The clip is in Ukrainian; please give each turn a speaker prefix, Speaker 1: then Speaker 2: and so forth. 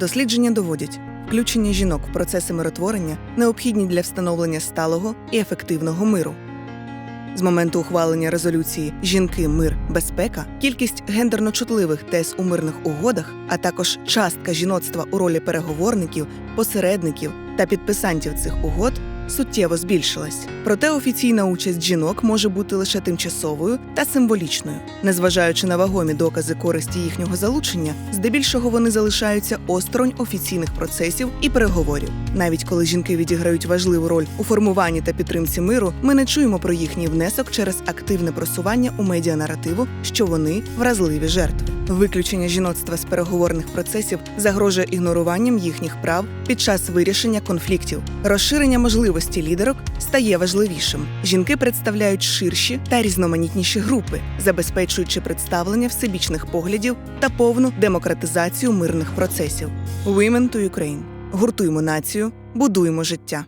Speaker 1: Дослідження доводять, включення жінок в процеси миротворення необхідні для встановлення сталого і ефективного миру. З моменту ухвалення резолюції Жінки, мир, безпека кількість гендерно чутливих тез у мирних угодах, а також частка жіноцтва у ролі переговорників, посередників та підписантів цих угод суттєво збільшилась. Проте офіційна участь жінок може бути лише тимчасовою та символічною. Незважаючи на вагомі докази користі їхнього залучення, здебільшого вони залишаються осторонь офіційних процесів і переговорів. Навіть коли жінки відіграють важливу роль у формуванні та підтримці миру, ми не чуємо про їхній внесок через активне просування у медіанаративу, що вони вразливі жертви. Виключення жіноцтва з переговорних процесів загрожує ігноруванням їхніх прав під час вирішення конфліктів. Розширення можливості лідерок стає важливішим. Жінки представляють ширші та різноманітніші групи, забезпечуючи представлення всебічних поглядів та повну демократизацію мирних процесів. Women to Ukraine. Гуртуємо націю, будуємо життя.